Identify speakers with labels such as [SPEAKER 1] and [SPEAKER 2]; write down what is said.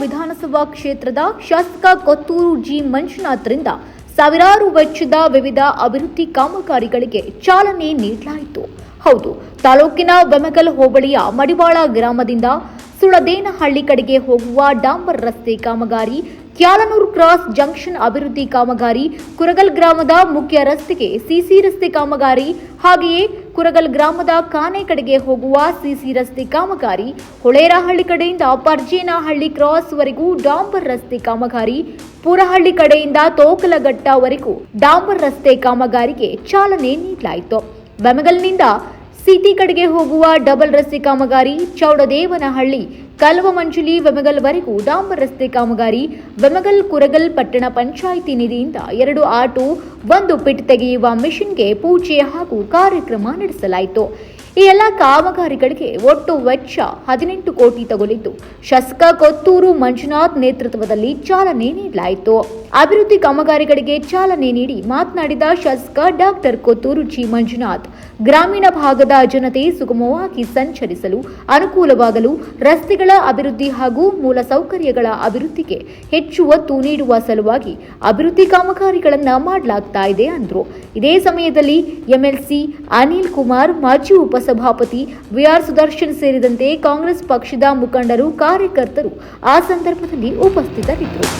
[SPEAKER 1] ವಿಧಾನಸಭಾ ಕ್ಷೇತ್ರದ ಶಾಸಕ ಕೊತ್ತೂರು ಜಿ. ಮಂಜುನಾಥ್ರಿಂದ ಸಾವಿರಾರು ವೆಚ್ಚದ ವಿವಿಧ ಅಭಿವೃದ್ಧಿ ಕಾಮಗಾರಿಗಳಿಗೆ ಚಾಲನೆ ನೀಡಲಾಯಿತು. ಹೌದು, ತಾಲೂಕಿನ ಬೆಮಗಲ್ ಹೋಬಳಿಯ ಮಡಿವಾಳ ಗ್ರಾಮದಿಂದ ಸುಳದೇನಹಳ್ಳಿ ಕಡೆಗೆ ಹೋಗುವ ಡಾಂಬರ್ ರಸ್ತೆ ಕಾಮಗಾರಿ, ಕ್ಯಾಲನೂರು ಕ್ರಾಸ್ ಜಂಕ್ಷನ್ ಅಭಿವೃದ್ಧಿ ಕಾಮಗಾರಿ, ಕುರಗಲ್ ಗ್ರಾಮದ ಮುಖ್ಯ ರಸ್ತೆಗೆ ಸಿಸಿ ರಸ್ತೆ ಕಾಮಗಾರಿ, ಹಾಗೆಯೇ ಕುರಗಲ್ ಗ್ರಾಮದ ಕಾನೆ ಕಡೆಗೆ ಹೋಗುವ ಸಿಸಿ ರಸ್ತೆ ಕಾಮಗಾರಿ, ಹೊಳೇರಹಳ್ಳಿ ಕಡೆಯಿಂದ ಪರ್ಜೇನಹಳ್ಳಿ ಕ್ರಾಸ್ವರೆಗೂ ಡಾಂಬರ್ ರಸ್ತೆ ಕಾಮಗಾರಿ, ಪುರಹಳ್ಳಿ ಕಡೆಯಿಂದ ತೋಕಲಘಟ್ಟವರೆಗೂ ಡಾಂಬರ್ ರಸ್ತೆ ಕಾಮಗಾರಿಗೆ ಚಾಲನೆ ನೀಡಲಾಯಿತು. ಬೆಮಗಲ್ನಿಂದ ಸಿಟಿ ಕಡೆಗೆ ಹೋಗುವ ಡಬಲ್ ರಸ್ತೆ ಕಾಮಗಾರಿ ಚೌಡದೇವನಹಳ್ಳಿ, ಕಲ್ವಮಂಜುಲಿ ಬೆಮಗಲ್ವರೆಗೂ ಡಾಂಬರ್ ರಸ್ತೆ ಕಾಮಗಾರಿ, ವೆಮಗಲ್ ಕುರಗಲ್ ಪಟ್ಟಣ ಪಂಚಾಯಿತಿ ನಿಧಿಯಿಂದ ಎರಡು ಆಟೋ, ಒಂದು ಪಿಟ್ ತೆಗೆಯುವ ಮಿಷನ್ಗೆ ಪೂಜೆ ಹಾಗೂ ಕಾರ್ಯಕ್ರಮ ನಡೆಸಲಾಯಿತು. ಈ ಎಲ್ಲ ಕಾಮಗಾರಿಗಳಿಗೆ ಒಟ್ಟು ವೆಚ್ಚ ಹದಿನೆಂಟು ಕೋಟಿ ತಗುಲಿದ್ದು, ಶಾಸಕ, ಕೊತ್ತೂರು, ಮಂಜುನಾಥ್ ನೇತೃತ್ವದಲ್ಲಿ ಚಾಲನೆ ನೀಡಲಾಯಿತು. ಅಭಿವೃದ್ಧಿ ಕಾಮಗಾರಿಗಳಿಗೆ ಚಾಲನೆ ನೀಡಿ ಮಾತನಾಡಿದ ಶಾಸಕ ಡಾಕ್ಟರ್ ಕೊತ್ತೂರು ಜಿ. ಮಂಜುನಾಥ್. ಗ್ರಾಮೀಣ ಭಾಗದ ಜನತೆ ಸುಗಮವಾಗಿ ಸಂಚರಿಸಲು, ಅನುಕೂಲವಾಗಲು ರಸ್ತೆಗಳ ಅಭಿವೃದ್ಧಿ ಹಾಗೂ ಮೂಲಸೌಕರ್ಯಗಳ ಅಭಿವೃದ್ಧಿಗೆ ಹೆಚ್ಚು ಒತ್ತು ನೀಡುವ ಸಲುವಾಗಿ ಅಭಿವೃದ್ಧಿ ಕಾಮಗಾರಿಗಳನ್ನು ಮಾಡಲಾಗ್ತಾ ಇದೆ ಅಂದರು. ಇದೇ ಸಮಯದಲ್ಲಿ ಎಂಎಲ್ಸಿ ಅನಿಲ್ ಕುಮಾರ್, ಮಾಜಿ ಉಪಸಭಾಪತಿ ವಿಆರ್ ಸುದರ್ಶನ್ ಸೇರಿದಂತೆ ಕಾಂಗ್ರೆಸ್ ಪಕ್ಷದ ಮುಖಂಡರು, ಕಾರ್ಯಕರ್ತರು ಆ ಸಂದರ್ಭದಲ್ಲಿ ಉಪಸ್ಥಿತರಿದ್ದರು.